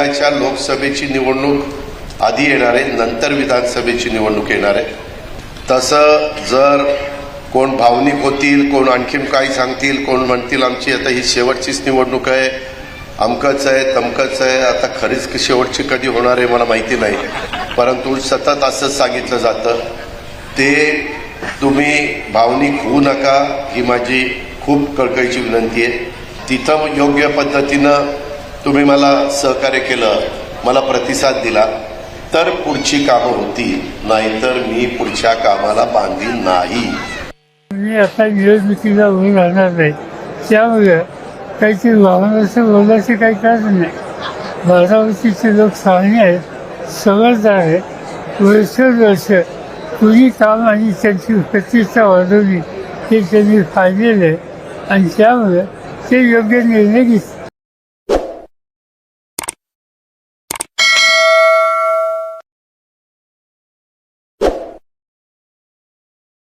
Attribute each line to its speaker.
Speaker 1: उद्याच्या लोकसभेची निवडणूक आधी येणार आहे नंतर विधानसभेची निवडणूक येणार आहे. तसं जर कोण भावनिक होतील कोण आणखीन काही सांगतील कोण म्हणतील आमची आता ही शेवटचीच निवडणूक आहे. अमकच आहे तमकच आहे आता खरीच शेवटची कधी होणार आहे मला माहिती नाही. परंतु सतत असंच सांगितलं जातं. ते तुम्ही भावनिक होऊ नका ही माझी खूप कळकळीची विनंती आहे. तिथं योग्य पद्धतीनं तुम्ही मला सहकार्य केलं मला प्रतिसाद दिला तर पुढची कामं होतील. नाहीतर मी पुढच्या कामाला बांधील नाही.
Speaker 2: मी आता निवडणुकीला उभी राहणार नाही. त्यामुळे काहीतरी वाहनाचं बोलायचं काही कारण नाही. बारावतीचे लोक चांगले आहेत समजदार आहेत. वर्षोवर्ष कुणी काम आणि त्यांची प्रतिष्ठा वाढवली हे त्यांनी पाहिलेलं आहे. आणि त्यामुळे ते योग्य निर्णय घेतले.